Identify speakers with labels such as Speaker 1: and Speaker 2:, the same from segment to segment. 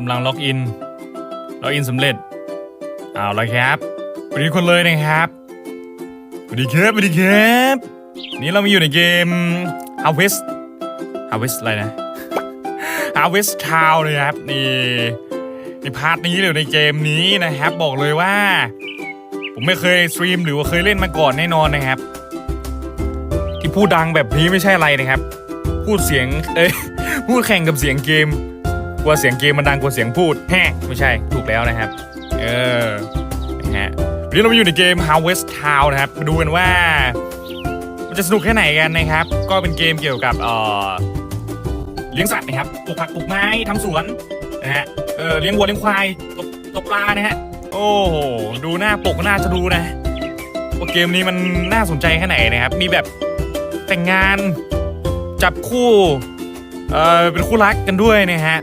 Speaker 1: กำลังล็อกอิน ล็อกอินสำเร็จ เอาละครับสวัสดีคนเลยนะครับสวัสดีครับสวัสดีครับ นี่เรามาอยู่ในเกม Harvest Harvest อะไรนะ Harvest Town เลยนะครับ นี่ ในพาร์ทนี้หรือในเกมนี้นะครับ บอกเลยว่า ผมไม่เคยสตรีมหรือว่าเคยเล่นมาก่อนแน่นอนนะครับ ที่พูดดังแบบนี้ไม่ใช่อะไรนะครับ พูดเสียง เอ้ย พูดแข่งกับเสียงเกม ลัวเสียงเกมมันดังกว่าเสียงพูดแฮะไม่ใช่ถูกแล้วนะครับ เออนะฮะวันนี้เราอยู่ในเกม Harvest Town นะครับมาดูกันว่า มันจะสนุกแค่ไหนกันนะครับ ก็เป็นเกมเกี่ยวกับเอ่อเลี้ยงสัตว์นะครับปลูกผักปลูกไม้ทำสวนนะฮะเออเลี้ยงวัวเลี้ยงควายตกตกปลานะฮะโอ้โหดูหน้าปกก็น่าจะดูนะว่าเกมนี้มันน่าสนใจแค่ไหนนะครับ มีแบบแต่งงานจับคู่เออเป็นคู่รักกันด้วยนะฮะ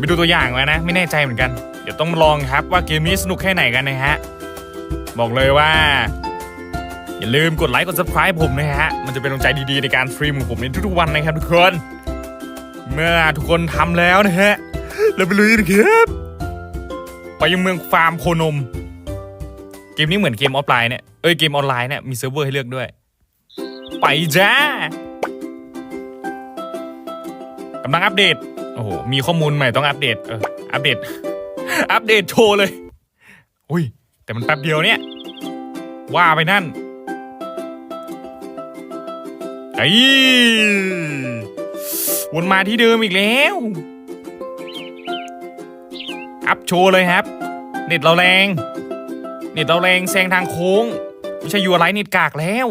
Speaker 1: ไปดูตัวอย่างมานะ ไม่แน่ใจเหมือนกัน เดี๋ยวต้องลองครับว่าเกมนี้สนุกแค่ไหนกันนะฮะ บอกเลยว่า อย่าลืมกดไลค์กด subscribe ผมนะฮะ มันจะเป็นกำลังใจดีๆในการสตรีมของผมในทุกๆวันนะครับทุกคน เมื่อทุกคนทำแล้วนะฮะเราไปลุยกันครับไปยังเมืองฟาร์มโคนม เกมนี้เหมือนเกมออฟไลน์เนี่ยเอ้ยเกมออนไลน์เนี่ยมีเซิร์ฟเวอร์ให้เลือกด้วย ไปจ้ากำลังอัปเดต อ้โห มีข้อมูลใหม่ต้องอัปเดต เออ อัปเดต อัปเดตโชว์เลย อุ้ย แต่มันแป๊บเดียวเนี่ย ว่าไปนั่น ไอ้วนมาที่เดิมอีกแล้ว อัพโชว์เลยครับ เน็ตเราแรง เน็ตเราแรงแซงทางโค้ง ไม่ใช่ยูไลท์เน็ตกากแล้ว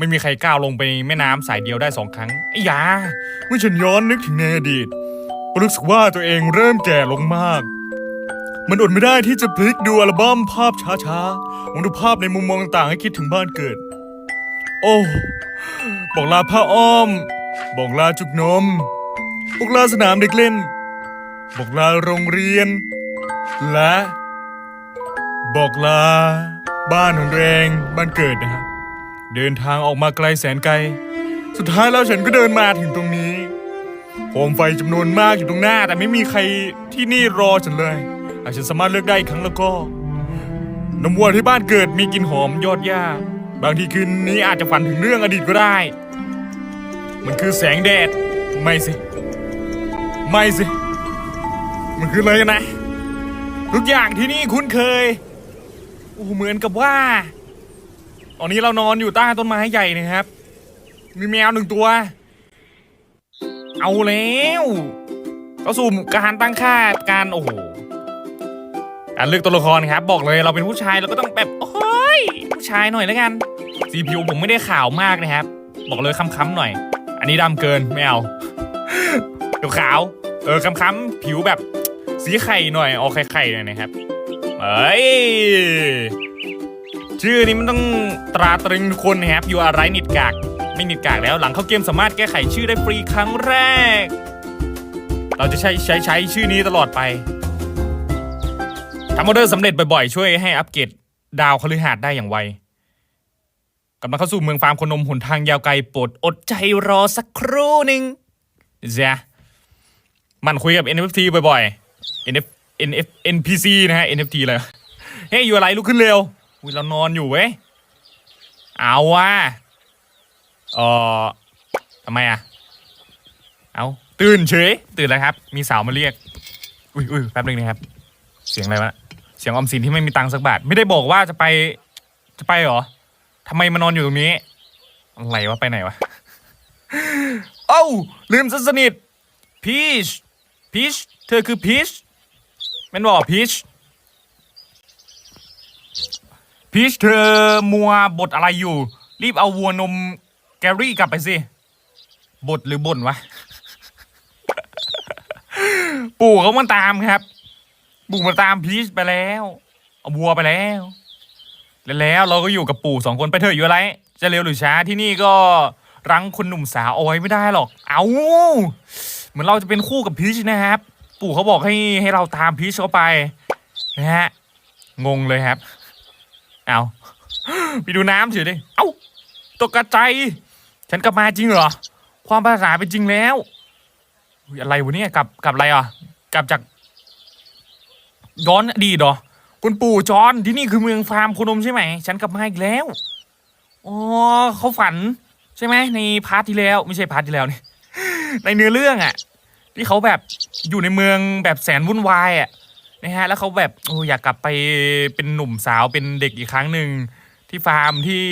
Speaker 1: ไม่มีใครก้าวลงไปแม่น้ำสายเดียวได้สองครั้งไอ้ยาเมื่อฉันย้อนนึกถึงในอดีตรู้สึกว่าตัวเองเริ่มแก่ลงมาก มันอดไม่ได้ที่จะพลิกดูอัลบั้มภาพช้าๆมองดูภาพในมุมมองต่างๆให้คิดถึงบ้านเกิด โอ้บอกลาผ้าอ้อม บอกลาจุกนม บอกลาสนามเด็กเล่น บอกลาโรงเรียน และ บอกลาบ้านของตัวเองบ้านเกิดนะฮะ เดินทางออกมาไกลแสนไกล สุดท้ายแล้วฉันก็เดินมาถึงตรงนี้โคมไฟจำนวนมากอยู่ตรงหน้า แต่ไม่มีใครที่นี่รอฉันเลยหากฉันสามารถเลือกได้อีกครั้งแล้วก็นมวัวที่บ้านเกิดมีกลิ่นหอมยอดหญ้า บางทีคืนนี้อาจจะฝันถึงเรื่องอดีตก็ได้ มันคือแสงแดด ไม่สิ ไม่สิ มันคืออะไรกันนะ ทุกอย่างที่นี่คุ้นเคยโอ้เหมือนกับว่า ตอนนี้เรานอนอยู่ใต้ต้นไม้ใหญ่นะครับ มีแมวหนึ่งตัว เอาแล้วก็สู่การตั้งค่าการโอ้โหการเลือกตัวละครครับ บอกเลยเราเป็นผู้ชายเราก็ต้องแบบโอ้ยผู้ชายหน่อยแล้วกัน CPU ผมไม่ได้ขาวมากนะครับ บอกเลยค้ำๆหน่อย อันนี้ดำเกินไม่เอาเดี๋ยวขาว เออค้ำๆผิวแบบสีไข่หน่อยเอาไข่ๆหน่อยนะครับเอ้ย ชื่อนี้มันต้องตราตรึงทุกคนนะครับอยู่อะไรนิดกาก ไม่นิดกากแล้วหลังเข้าเกมสามารถแก้ไขชื่อได้ฟรีครั้งแรก เราจะใช้ใช้ใช้ชื่อนี้ตลอดไปทำออเดอร์สำเร็จบ่อยๆ ช่วยให้อัปเกรดดาวคฤหาสน์ได้อย่างไวกำลังเข้าสู่เมืองฟาร์มคนมหนทางยาวไกลโปรดอดใจรอสักครู่หนึ่งเสียมันคุยกับ NFT บ่อยๆ NF NF NPC นะฮะ NFT เลยเฮ้ยอยู่อะไรลุกขึ้นเร็ว อุ้ยเรานอนอยู่เว้ย เอาว่ะเออทำไมอะ เอาตื่นเฉย ตื่นแล้วครับ มีสาวมาเรียก อุ้ยอุ้ยแป๊บนึงนะครับ เสียงอะไรวะ เสียงออมสินที่ไม่มีตังค์สักบาท ไม่ได้บอกว่าจะไป จะไปเหรอทำไมมานอนอยู่ตรงนี้ อะไรวะ ไปไหนวะ เอ้า ลืมซะสนิทพีชพีชเธอคือพีชแม่นบอกพีช พีชเธอมัวบทอะไรอยู่ รีบเอาวัวนมแกรี่กลับไปสิบทหรือบ่นวะ ปู่เขามันตามครับ ปู่มันตามพีชไปแล้ว เอาวัวไปแล้วแล้ว แล้วเราก็อยู่กับปู่สองคนไปเถอะอยู่อะไร จะเร็วหรือช้าที่นี่ก็รั้งคนหนุ่มสาวเอาไว้ไม่ได้หรอก เอาเหมือนเราจะเป็นคู่กับพีชนะครับ ปู่เขาบอกให้ให้เราตามพีชเข้าไปนะฮะงงเลยครับ เอาไปดูน้ำเฉยดิ เอ้าตกใจ ฉันกลับมาจริงเหรอ ความภาษาเป็นจริงแล้ว อะไรวะเนี่ยกลับกลับอะไรอะ กลับจากย้อนอดีตเหรอ คุณปู่จอนที่นี่คือเมืองฟาร์มโคนมใช่ไหม ฉันกลับมาอีกแล้ว อ๋อเขาฝัน ใช่ไหมในพาร์ทที่แล้ว ไม่ใช่พาร์ทที่แล้วนี่ ในเนื้อเรื่องอะ ที่เขาแบบอยู่ในเมืองแบบแสนวุ่นวายอะ นะฮะแล้วเขาแบบโอ้อยากกลับไปเป็นหนุ่มสาวเป็นเด็กอีกครั้งหนึ่งที่ฟาร์มที่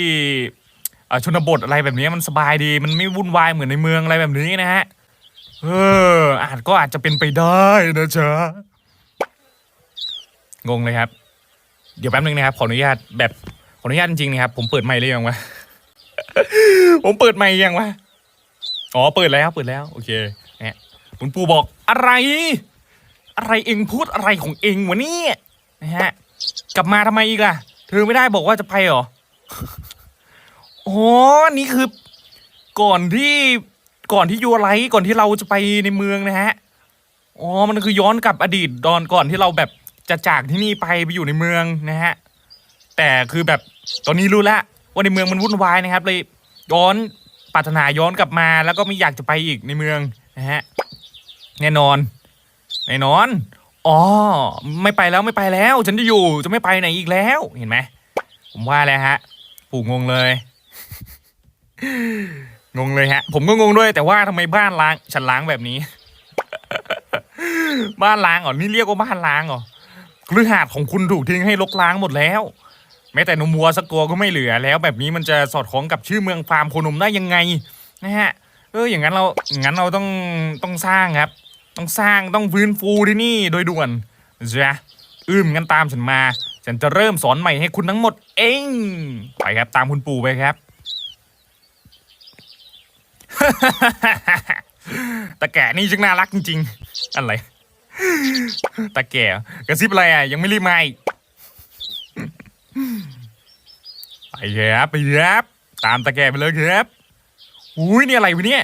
Speaker 1: เอ่อชนบทอะไรแบบนี้มันสบายดี มันไม่วุ่นวายเหมือนในเมืองอะไรแบบนี้นะฮะเอออาจก็อาจจะเป็นไปได้นะจ๊ะงงเลยครับ เดี๋ยวแป๊บนึงนะครับขออนุญาตแบบขออนุญาตจริงๆนะครับ ผมเปิดไมค์เลยยังวะผมเปิดไมค์ยังวะอ๋อเปิดแล้วเปิดแล้ว โอเคเนี่ยคุณปู่บอกอะไร อะไรเองพูดอะไรของเองวะเนี่ยนะฮะกลับมาทำไมอีกล่ะ เธอไม่ได้บอกว่าจะไปเหรออ๋อนี่คือ ก่อนที่ก่อนที่ยูไลท์ก่อนที่เราจะไปในเมืองนะฮะอ๋อมันคือย้อนกลับอดีตตอนก่อนที่เราแบบจะจากที่นี่ไปไปอยู่ในเมืองนะฮะแต่คือแบบตอนนี้รู้แล้วว่าในเมืองมันวุ่นวายนะครับ เลยย้อนปรารถนาย้อนกลับมา แล้วก็ไม่อยากจะไปอีกในเมืองนะฮะแน่นอน แน่นอน อ๋อ ไม่ไปแล้วไม่ไปแล้ว ฉันจะอยู่จะไม่ไปไหนอีกแล้ว เห็นไหม ผมว่าแล้วฮะ ปู่งงเลย งงเลยฮะ ผมก็งงด้วยแต่ว่าทำไมบ้านล้าง ฉันล้างแบบนี้ บ้านล้างเหรอ นี่เรียกว่าบ้านล้างเหรอคฤหาสน์ของคุณถูกทิ้งให้รกล้างหมดแล้ว แม้แต่นมวัวสักตัวก็ไม่เหลือแล้ว แบบนี้มันจะสอดคล้องกับชื่อเมืองฟาร์มโคนมได้ยังไงนะฮะ เอออย่างนั้นเราอย่างนั้นเราต้องต้องสร้างครับ ต้องสร้างต้องฟื้นฟูที่นี่โดยด่วนจ้ะอืมงั้นตามฉันมา ฉันจะเริ่มสอนใหม่ให้คุณทั้งหมดเอง ไปครับตามคุณปู่ไปครับ ตะแก่นี่ช่างน่ารักจริง ๆ อะไร ตะแก่กระซิบอะไรอะยังไม่รีบมาอีกไปครับไปครับตามตะแก่ไปเลยครับอุ้ยนี่อะไรวะเนี่ย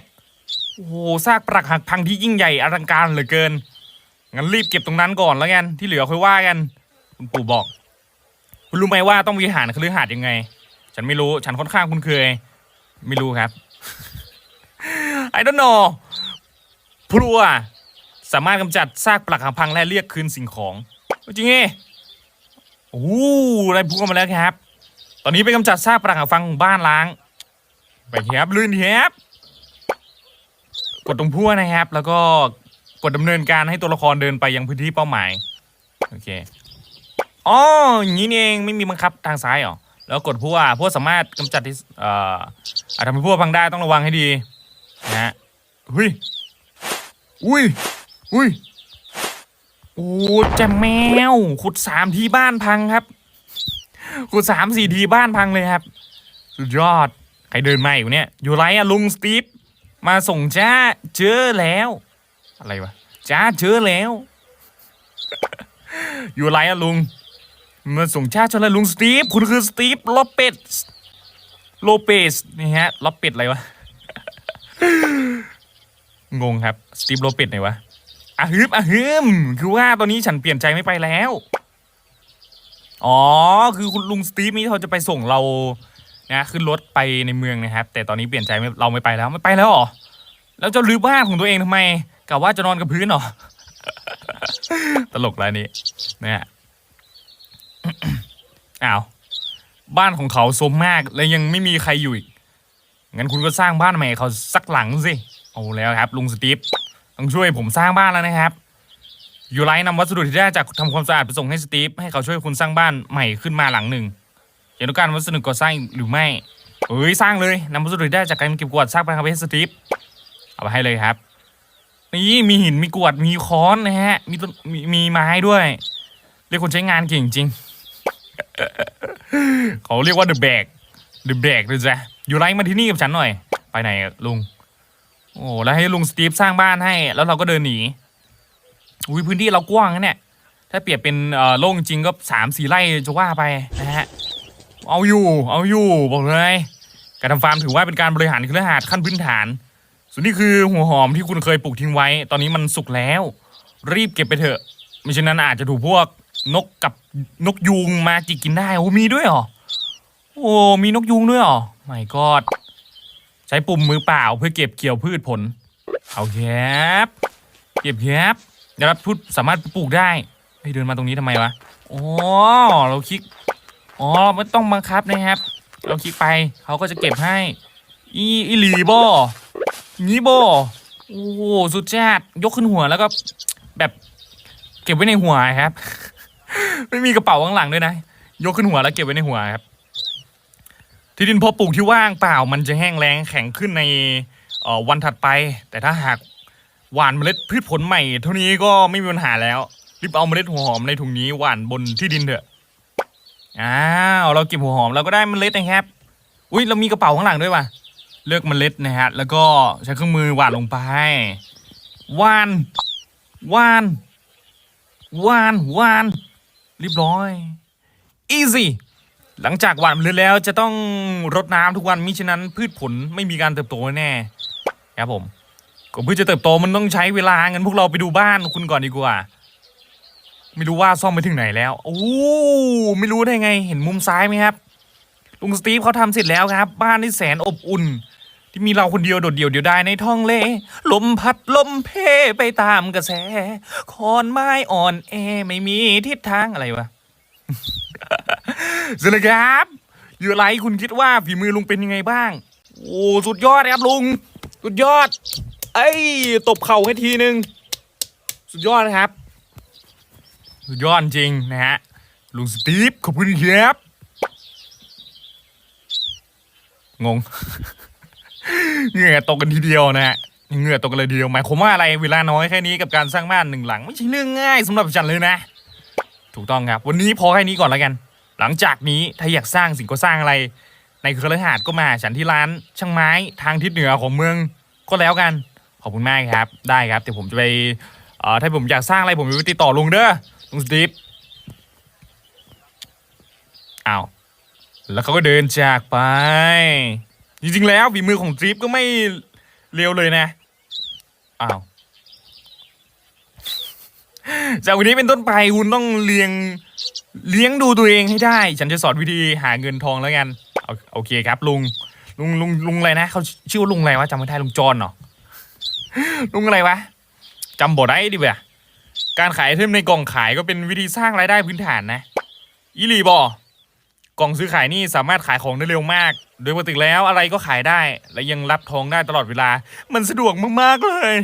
Speaker 1: โอ้โหซากปรักหักพังที่ยิ่งใหญ่อลังการเหลือเกิน งั้นรีบเก็บตรงนั้นก่อนแล้วกันที่เหลือค่อยว่ากันคุณปู่บอก คุณรู้ไหมว่าต้องวิหารคฤหาสน์ยังไง ฉันไม่รู้ฉันค่อนข้างคุ้นเคย ไม่รู้ครับ I don't know พลัวสามารถกำจัดซากปรักหักพังและเรียกคืนสิ่งของ จริงไงโอ้โหได้พูดมาแล้วครับ ตอนนี้ไปกำจัดซากปรักหักพังของบ้านล้าง ไปครับลื่นครับ กดตรงพั่วนะครับ แล้วก็กดดำเนินการให้ตัวละครเดินไปยังพื้นที่เป้าหมายโอเคอ๋ออย่างนี้เองไม่มีบังคับทางซ้ายหรอแล้วกดพั่วพั่วสามารถกำจัดที่เอ่ออาจทำให้พั่วพังได้ต้องระวังให้ดีนะฮะหุ้ยอุ้ยอุ้ยโอ้จมแมวขุดสามทีบ้านพังครับขุดสามสี่ทีบ้านพังเลยครับสุดยอดใครเดินมาอยู่เนี่ยอยู่ไรอะลุงสตีฟ มาส่งจ้าเจอแล้ว อะไรวะจ้าเจอแล้ว อยู่ไรอะลุง มาส่งจ้าเจอแล้วลุงสตีฟคุณคือสตีฟโลเปสโลเปสนี่ฮะโลเปสอะไรวะงงครับสตีฟโลเปสไหนวะอะฮึมอะฮึมคือว่าตอนนี้ฉันเปลี่ยนใจไม่ไปแล้ว อ๋อ คือคุณลุงสตีฟนี่เขาจะไปส่งเรานะขึ้นรถไปในเมืองนะครับ แต่ตอนนี้เปลี่ยนใจไม่เราไม่ไปแล้วไม่ไปแล้วหรอ แล้วจะรื้อบ้านของตัวเองทำไมกะว่าจะนอนกับพื้นเหรอ ตลกแล้วนี้นะฮะอ้าวบ้านของเขาสมมากและยังไม่มีใครอยู่อีก งั้นคุณก็สร้างบ้านใหม่เขาสักหลังสิ เอาแล้วครับ ลุงสตีฟต้องช่วยผมสร้างบ้านแล้วนะครับยูไลท์นำวัสดุที่ได้จากทำความสะอาดไปส่งให้สตีฟให้เขาช่วยคุณสร้างบ้านใหม่ขึ้นมาหลังหนึ่งอยากต้องการวัสดุก่อสร้างหรือไม่ เอ้ยสร้างเลยนำวัสดุที่ได้จากการเก็บกวาดสร้างไปให้สตีฟ เอาไปให้เลยครับ นี่มีหินมีกวดมีค้อนนะฮะ มีต้นมีมีไม้ด้วย เรียกคนใช้งานเก่งจริงเขาเรียกว่าเดอะแบกเดอะแบกเลยจ้ะอยู่ไรมาที่นี่กับฉันหน่อย ไปไหนลุง โอ้แล้วให้ลุงสตีฟสร้างบ้านให้ แล้วเราก็เดินหนีอุ้ยพื้นที่เรากว้างนะเนี่ย ถ้าเปรียบเป็นโล่งจริงก็สามสี่ไร่จะว่าไปนะฮะ เอาอยู่ เอาอยู่บอกเลย การทำฟาร์มถือว่าเป็นการบริหารเครือข่ายขั้นพื้นฐาน ส่วนนี้คือหัวหอมที่คุณเคยปลูกทิ้งไว้ ตอนนี้มันสุกแล้ว รีบเก็บไปเถอะ ไม่เช่นนั้นอาจจะถูกพวกนกกับนกยูงมาจิกกินได้โอ้มีด้วยเหรอโอ้มีนกยูงด้วยเหรอไม่กอดใช้ปุ่มมือเปล่าเพื่อเก็บเกี่ยวพืชผลเอาคบเก็บคบเดี๋ยวรับพูดสามารถปลูกได้เฮ้ยเดินมาตรงนี้ทำไมวะอ๋อเราคลิกอ๋อไม่ต้องบังคับนะครับ เราคลิกไปเขาก็จะเก็บให้อีอีลีบอ งี้บอโอ้โหสุดจัดยกขึ้นหัวแล้วก็แบบเก็บไว้ในหัวครับ ไม่มีกระเป๋าข้างหลังด้วยนะ ยกขึ้นหัวแล้วเก็บไว้ในหัวครับ ที่ดินพอปลูกที่ว่างเปล่า มันจะแห้งแล้งแข็งขึ้นในวันถัดไป แต่ถ้าหากหว่านเมล็ดพืชผลใหม่ เท่านี้ก็ไม่มีปัญหาแล้ว รีบเอาเมล็ดหัวหอมในถุงนี้หว่านบนที่ดินเถอะ อ้าว เราเก็บหัวหอมเราก็ได้เมล็ดนะครับ อุ้ยเรามีกระเป๋าข้างหลังด้วยว่ะ เลือกเมล็ดนะฮะ แล้วก็ใช้เครื่องมือหว่านลงไปหว่านหว่านหว่านหว่านเรียบร้อย easy หลังจากหว่านเมล็ดแล้วจะต้องรดน้ำทุกวันมิฉะนั้นพืชผลไม่มีการเติบโตแน่ครับผมก็เพื่อจะเติบโตมันต้องใช้เวลางั้นพวกเราไปดูบ้านคุณก่อนดีกว่า ไม่รู้ว่าซ่อมไปถึงไหนแล้วโอ้ไม่รู้ได้ไงเห็นมุมซ้ายไหมครับลุงสตีฟเขาทำเสร็จแล้วครับ บ้านที่แสนอบอุ่น ที่มีเราคนเดียวโดดเดี่ยวเดียวดายในท้องเล ลมพัดลมเพไปตามกระแสคอนไม้อ่อนแอไม่มีทิศทางอะไรวะสวัสดีครับอยู่อะไรคุณคิดว่าฝีมือลุงเป็นยังไงบ้าง โอ้สุดยอดครับลุง สุดยอด เอ้ยตบเข่าให้ทีนึง สุดยอดนะครับ สุดยอดจริงนะฮะลุงสตีฟขอบคุณครับงง เหงื่อตกกันทีเดียวนะฮะเหงื่อตกกันเลยทีเดียวหมายความว่าอะไรเวลาน้อยแค่นี้กับการสร้างบ้านหนึ่งหลัง ไม่ใช่เรื่องง่ายสำหรับฉันเลยนะ ถูกต้องครับ วันนี้พอแค่นี้ก่อนแล้วกัน หลังจากนี้ถ้าอยากสร้างสิ่งก็สร้างอะไร ในเครือข่ายก็มาฉันที่ร้าน ช่างไม้ทางทิศเหนือของเมืองก็แล้วกันขอบคุณมากครับได้ครับเดี๋ยวผมจะไปเออถ้าผมอยากสร้างอะไรผมจะไปติดต่อลุงเด้อลุงสตีฟอ้าวแล้วเขาก็เดินจากไป จริงๆแล้วฝีมือของสตีฟก็ไม่เลวเลยนะ อ้าว จากวันนี้เป็นต้นไปคุณต้องเลี้ยงเลี้ยงดูตัวเองให้ได้ ฉันจะสอนวิธีหาเงินทองแล้วกันเอโอเคครับ ลุง ลุงลุงลุงอะไรนะเขาชื่อว่าลุงอะไรวะจำไม่ได้ลุงจอนเหรอลุงอะไรวะจำบ่ได้ดิเว้ยการขายเทมในกล่องขายก็เป็นวิธีสร้างรายได้พื้นฐานนะ อีลีบอ กล่องซื้อขายนี่สามารถขายของได้เร็วมาก โดยปกติแล้วอะไรก็ขายได้ และยังรับทองได้ตลอดเวลา มันสะดวกมากๆเลย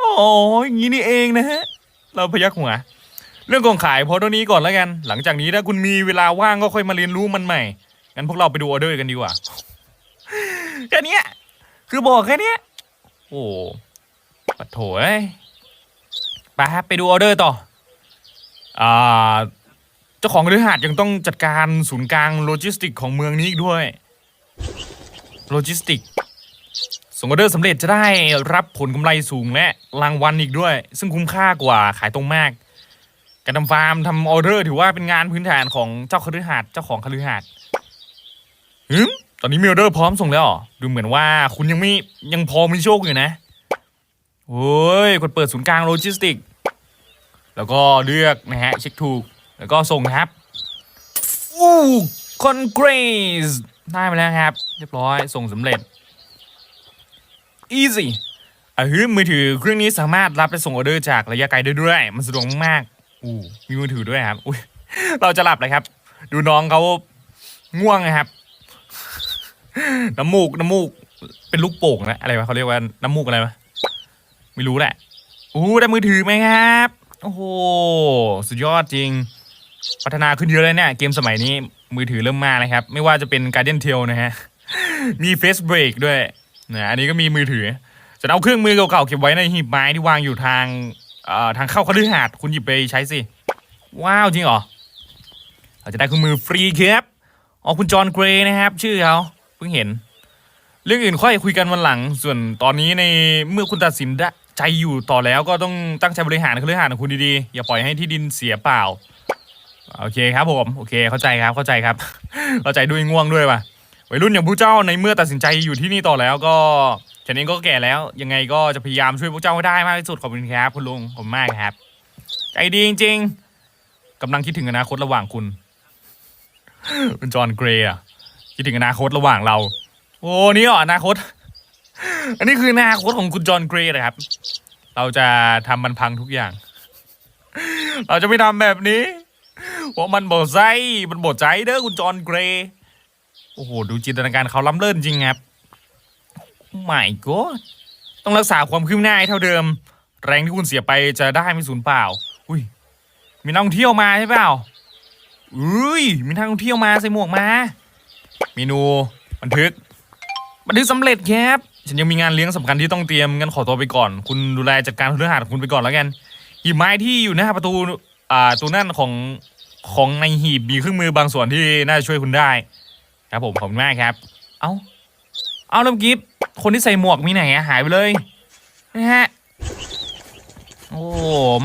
Speaker 1: อ๋ออย่างนี้นี่เองนะฮะ เราพยักหัว เรื่องกล่องขายพอเท่านี้ก่อนแล้วกัน หลังจากนี้ถ้าคุณมีเวลาว่างก็ค่อยมาเรียนรู้มันใหม่งั้นพวกเราไปดูออเดอร์กันดีกว่าแค่นี้คือบอกแค่นี้โอ้ปะโถเอ้ยไปครับไปดูออเดอร์ต่ออ่า จ้าของเรือหาดยังต้องจัดการศูนย์กลางโลจิสติกของเมืองนี้อีกด้วย โลจิสติกส่งออเดอร์สำเร็จจะได้รับผลกำไรสูงและรางวัลอีกด้วย ซึ่งคุ้มค่ากว่าขายตรงมาก การทำฟาร์มทำออเดอร์ถือว่าเป็นงานพื้นฐานของเจ้าคฤหาสน์เจ้าของคฤหาสน์หืมตอนนี้มีออเดอร์พร้อมส่งแล้ว ดูเหมือนว่าคุณยังไม่ยังพอมีโชคอยู่นะโอ้ยกดเปิดศูนย์กลางโลจิสติก แล้วก็เลือกนะฮะเช็คถูก แล้วก็ส่งนะครับอู้คอนเกรสได้มาแล้วครับ เรียบร้อยส่งสำเร็จ easy อะฮึมือถือเครื่องนี้สามารถรับและส่งออเดอร์จากระยะไกลได้ด้วย มันสะดวกมากๆอู้มีมือถือด้วยครับอุ้ยเราจะหลับเลยครับ ดูน้องเขาง่วงนะครับ น้ำมูกน้ำมูกเป็นลูกโป่งนะอะไรวะเขาเรียกว่าน้ำมูกอะไรวะไม่รู้แหละอู้ได้มือถือไหมครับ โอ้โห สุดยอดจริง พัฒนาขึ้นเยอะเลยเนี่ย เกมสมัยนี้มือถือเริ่มมาเลยครับ ไม่ว่าจะเป็น Guardian Tale นะฮะ มี Face Break ด้วยนะอันนี้ก็มีมือถือจะเอาเครื่องมือเก่าๆเก็บไว้ในหีบไม้ที่วางอยู่ทางทางเข้าคฤหาสน์คุณหยิบไปใช้สิ ว้าวจริงเหรอเราจะได้เครื่องมือฟรีครับอ๋อคุณจอห์นเกรย์นะครับ ชื่อเขาเพิ่งเห็น เรื่องอื่นค่อยคุยกันวันหลัง ส่วนตอนนี้ในเมื่อคุณตัดสินใจอยู่ต่อแล้วก็ต้องตั้งใจบริหารคฤหาสน์ของคุณดีๆ อย่าปล่อยให้ที่ดินเสียเปล่า โอเคครับผมโอเคเข้าใจครับเข้าใจครับ เข้าใจด้วยง่วงด้วยว่ะวัยรุ่นอย่างผู้เจ้าในเมื่อตัดสินใจอยู่ที่นี่ต่อแล้วก็ฉันเองก็แก่แล้วยังไงก็จะพยายามช่วยพวกเจ้าให้ได้มากที่สุดขอบคุณครับคุณลุงขอบมากครับ ใจดีจริง ๆกำลังคิดถึงอนาคตระหว่างคุณคุณจอห์นเกรย์อะคิดถึงอนาคตระหว่างเรา โอ้นี่เหรออนาคต อันนี้คืออนาคตของคุณจอห์นเกรย์นะครับ เราจะทำมันพังทุกอย่าง เราจะไม่ทำแบบนี้ เพรามันบดใจมันบดใจเด้อคุณจอห์นเกรย์โอ้โหดูจินตนาการเขาล้ำเลิศจริงครับไม่ก็ต้องรักษาความคืบหน้าให้เท่าเดิม แรงที่คุณเสียไปจะได้ไม่สูญเปล่า อุ้ยมีนักท่องเที่ยวมาใช่เปล่าอุ้ยมีนักท่องเที่ยวมาใส่หมวกมา เมนูบันทึก บันทึกสำเร็จครับฉันยังมีงานเลี้ยงสำคัญที่ต้องเตรียมงั้นขอตัวไปก่อน คุณดูแลจัดการเรื่องหาของคุณไปก่อนแล้วกันหีบไม้ที่อยู่หน้าประตู อ่าตัวนั่นของของในหีบมีเครื่องมือบางส่วนที่น่าจะช่วยคุณได้ ครับผมขอบคุณมากครับ เอ้าเอาแล้วกี้คนที่ใส่หมวกมีไหนอะหายไปเลยนะฮะโอ้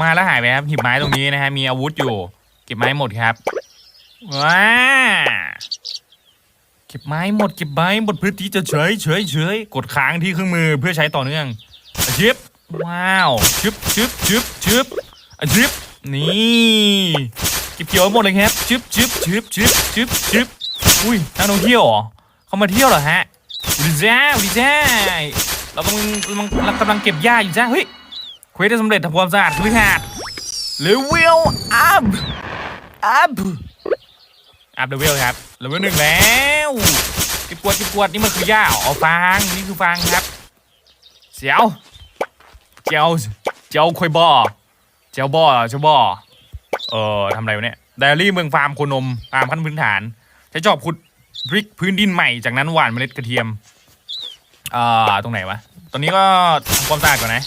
Speaker 1: มาแล้วหายไปครับหีบไม้ตรงนี้นะฮะมีอาวุธอยู่ เก็บไม้หมดครับว้าเก็บไม้หมดเก็บไม้หมดพื้นที่จะเฉยเฉยเฉยกดค้างที่เครื่องมือเพื่อใช้ต่อเนื่องอาชิบว้าวชึบชึบชึบชึบอาชิบ นี่เก็บเกี่ยวหมดเลยครับชึบชึบชึบชึบชึบชึบอุ้ยนักท่องเที่ยวเหรอเขามาเที่ยวเหรอฮะวัสดีจ้าวัสดีจ้าเรากำลังกำลังเรากำลังเก็บหญ้าอยู่จ้าเฮ้ยเควสได้สำเร็จทำความสะอาดพื้นหาดเลเวลอัพอัพอัพเลเวลครับเลเวลหนึ่งแล้วเก็บกวดเก็บกวดนี่มันคือหญ้าเอเอาฟางนี่คือฟางครับเสียวเจียวเจียวคอยบอ เจียวบอเจียวบอเออทำอะไรวะเนี่ยไดอารี่เมืองฟาร์มโคนมฟาร์มขั้นพื้นฐาน ใช้จอบขุดพริกพื้นดินใหม่จากนั้นหว่านเมล็ดกระเทียมอ่าตรงไหนวะตอนนี้ก็ทำความสะอาดก่อนนะ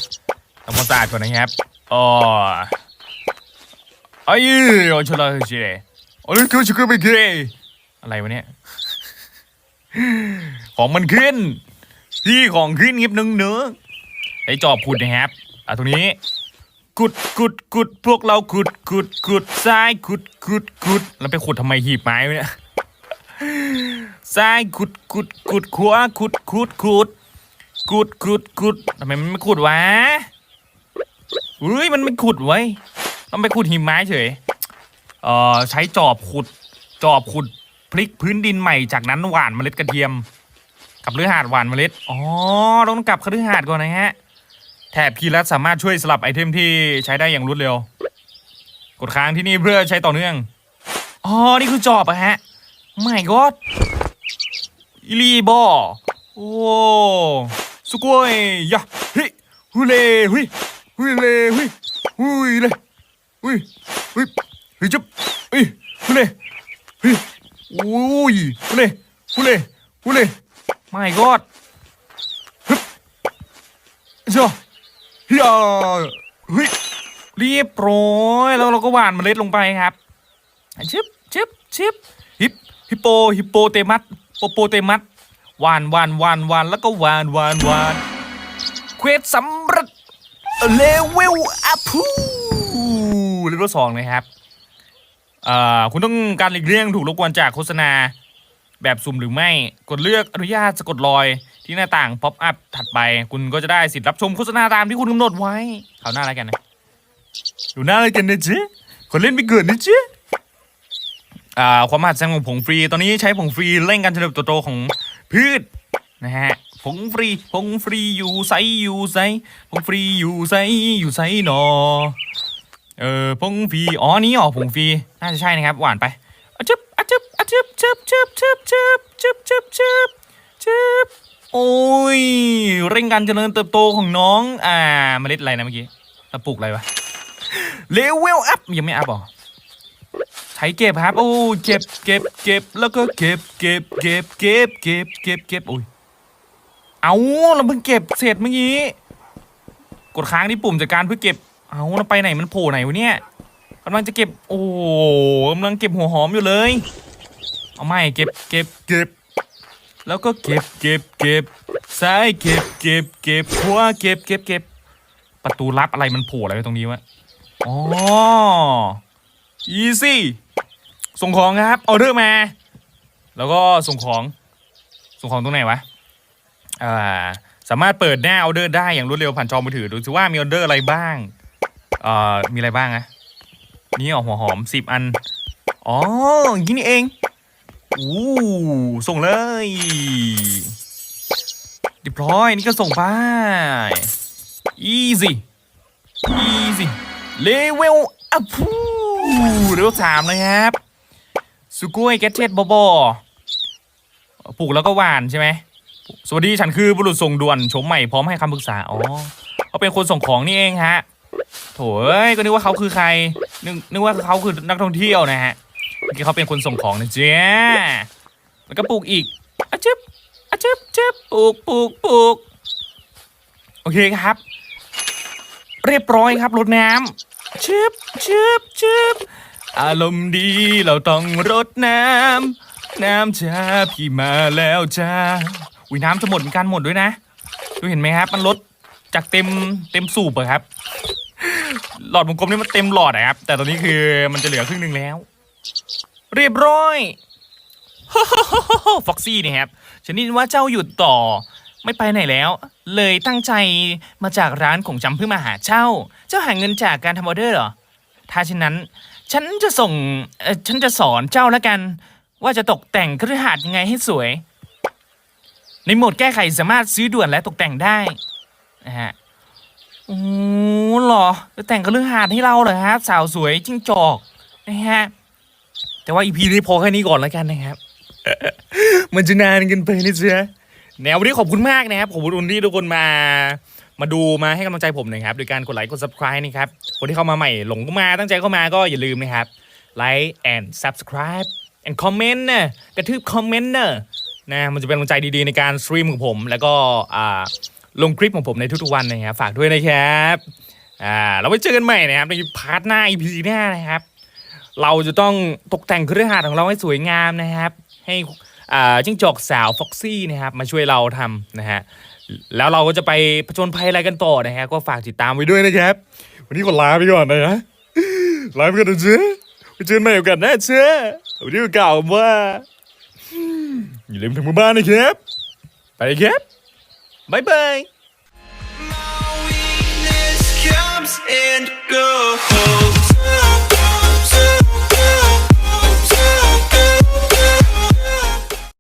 Speaker 1: ทำความสะอาดก่อนนะครับอ๋อไอ้ยโอชลาเจโอ้ยคือคือไม่เกอะไรวะเนี่ยของมันขึ้น ที่ของขึ้นงิบนึงเนื้อไอ้จอบขุดนะครับอะตรงนี้ ขุดขุดขุดพวกเราขุดขุดขุดซ้ายขุดขุดขุดแล้วไปขุดทำไมหีบไม้เนี่ยซ้ายขุดขุดขุดขวาขุดขุดขุดขุดขุดขุดทำไมมันไม่ขุดวะอุ้ยมันไม่ขุดไว้ต้องไปขุดหิมไม้เฉยเอ่อใช้จอบขุดจอบขุดพลิกพื้นดินใหม่จากนั้นหว่านเมล็ดกระเทียม กับฤหาดหว่านเมล็ดอ๋อต้องกลับคฤหาสน์ก่อนนะฮะ แถบคีย์ลัดสามารถช่วยสลับไอเทมที่ใช้ได้อย่างรวดเร็ว กดค้างที่นี่เพื่อใช้ต่อเนื่อง อ๋อ นี่คือจอบอะฮะ ไม่กอดอีลีบอโอ้สุโกยยะเฮ้ยฮุเลฮุยฮุเลฮุยฮุยเลยฮุยฮุยฮ้ยจับเฮ้ยฮุเลเฮ้ยโอ้ยฮุเลฮุเลฮุเลไม่กอดฮึบจ้า เฮียเฮ้ยเรียบร้อยแล้วเราก็หว่านเมล็ดลงไปครับชิบชิบชิบฮิปฮิปโปฮิปโปเตมัสโปโปเตมัสหวานหวานหวานหวานแล้วก็หวานหวานหวานเควสสำเร็จเลเวลอัพเลเวลสองนะครับเอ่อคุณต้องการหลีกเลี่ยงถูกรบกวนจากโฆษณาแบบสุ่มหรือไม่กดเลือกอนุญาตสะกดรอย ที่หน้าต่างป๊อปอัพถัดไป คุณก็จะได้สิทธิ์รับชมโฆษณาตามที่คุณกำหนดไว้เขาวหน้าอะไรกันนะดูหน้าอะไรกันนะเจ๊คนเล่นไปเกินนะเจ๊อ่าความมหัศจรรย์ของผงฟรี ตอนนี้ใช้ผงฟรีเร่งการเจริญเติบโตของพืชนะฮะผงฟรีผงฟรีอยู่ไซอยู่ไซผงฟรีอยู่ไซอยู่ไซหนอเออผงฟรีอ๋อนี่อ๋อผงฟรีน่าจะใช่นะครับหวานไปอะจึบอะจึบอะจึบจึบจึบจึบจึบจึบจึบจึบจึบ โอ้ย เร่งการเจริญเติบโตของน้อง อ่าเมล็ดอะไรนะเมื่อกี้เราปลูกอะไรวะเลเวลอัพยังไม่อัพหรอใช้เก็บครับ โอ้เก็บเก็บเก็บแล้วก็เก็บเก็บเก็บเก็บเก็บเก็บเก็บโอ้ยเอาเราเพิ่งเก็บเสร็จเมื่อกี้ กดค้างที่ปุ่มจัดการเพื่อเก็บ เอาเราไปไหนมันโผล่ไหนวะเนี่ยกำลังจะเก็บ โอ้กำลังเก็บหัวหอมอยู่เลย เอาไม่เก็บเก็บเก็บ แล้วก็เก็บเก็บเก็บซ้ายเก็บเก็บเก็บขวาเก็บเก็บเก็บประตูลับอะไรมันโผล่อะไรไว้ตรงนี้วะอ๋ออีซี่ส่งของครับออเดอร์มา แล้วก็ส่งของ ส่งของตรงไหนวะอ่าสามารถเปิดหน้าออเดอร์ได้อย่างรวดเร็วผ่านจอมือถือดูสิว่ามีออเดอร์อะไรบ้างเอ่อมีอะไรบ้างอะนี่เหรอหัวหอมสิบอัน อ๋ออย่างนี้นี่เอง อู้ส่งเลยเรียบร้อยนี่ก็ส่งไป easy อีสิเลเวลอัพเลเวลสามนะครับสุกุยแกเจ็ตบอบอปลูกแล้วก็หวานใช่ไหม สวัสดีฉันคือบุรุษส่งด่วนชมใหม่พร้อมให้คำปรึกษา อ๋อเขาเป็นคนส่งของนี่เองฮะ โถเอ้ยก็นึกว่าเขาคือใคร นึกนึกว่าเขาคือนักท่องเที่ยวนะฮะ อกี้เขาเป็นคนส่งของนะเจ๊แล้วก็ปลูกอีกอะจึ๊บอะจึ๊บจึ๊บปลูกปลูกปลูกโอเคครับ เรียบร้อยครับรดน้ำชึบชึบชึบอารมณ์ดีเราต้องรดน้ำน้ำจ้าพี่มาแล้วจ้าอุ้ยน้ำจะหมดเหมือนกันหมดด้วยนะดูเห็นไหมครับ มันลดจากเต็มเต็มสูบอะครับ หลอดวงกลมนี่มันเต็มหลอดอะครับ แต่ตอนนี้คือมันจะเหลือครึ่งหนึ่งแล้ว เรียบร้อยฟ็อกซี่เนี่ยครับฉันได้ยินว่าเจ้าหยุดต่อ ไม่ไปไหนแล้ว เลยตั้งใจมาจากร้านของจำเพื่อมาหาเจ้า เจ้าหาเงินจากการทำออเดอร์เหรอ ถ้าเช่นนั้น ฉันจะส่งเอ่อฉันจะสอนเจ้าแล้วกัน ว่าจะตกแต่งคฤหาสน์ยังไงให้สวย ในโหมดแก้ไขสามารถซื้อด่วนและตกแต่งได้นะฮะโอ้เหรอจะแต่งคฤหาสน์ให้เราเหรอครับสาวสวยจิ้งจอกนะฮะ แต่ว่าอีพีนี้พอแค่นี้ก่อนแล้วกันนะครับ มันจะนานกินไปนะจ๊ะแนววันนี้ขอบคุณมากนะครับ ขอบคุณที่ทุกคนมา มาดูมาให้กำลังใจผมนะครับ โดยการกดไลค์ กด subscribe นะครับ คนที่เข้ามาใหม่หลงเข้ามา ตั้งใจเข้ามาก็อย่าลืมนะครับ ไลค์ and subscribe and comment นะกระทืบคอมเมนต์นะนะ มันจะเป็นกำลังใจดีๆในการสตรีมของผม แล้วก็ลงคลิปของผมในทุกๆวันนะครับ ฝากด้วยนะครับ อ่า เราไปเจอกันใหม่นะครับในพาร์ทหน้า EP หน้านะครับ เราจะต้องตกแต่งเครือข่ายของเราให้สวยงามนะครับ ให้อ่าจิ้งจอกสาวฟ็อกซี่นะครับมาช่วยเราทำนะฮะแล้วเราก็จะไปผจญภัยอะไรกันต่อนะฮะก็ฝากติดตามไว้ด้วยนะครับ วันนี้ขอลาไปก่อนนะลาไปก่อนนะเจ๊ไปเจอกันใหม่โอกาสหน้าเจ๊วันนี้ก็กล่าวว่าอย่าลืมทำมือบ้านนะครับ ไปครับบ๊ายบาย
Speaker 2: My weakness comes and goes.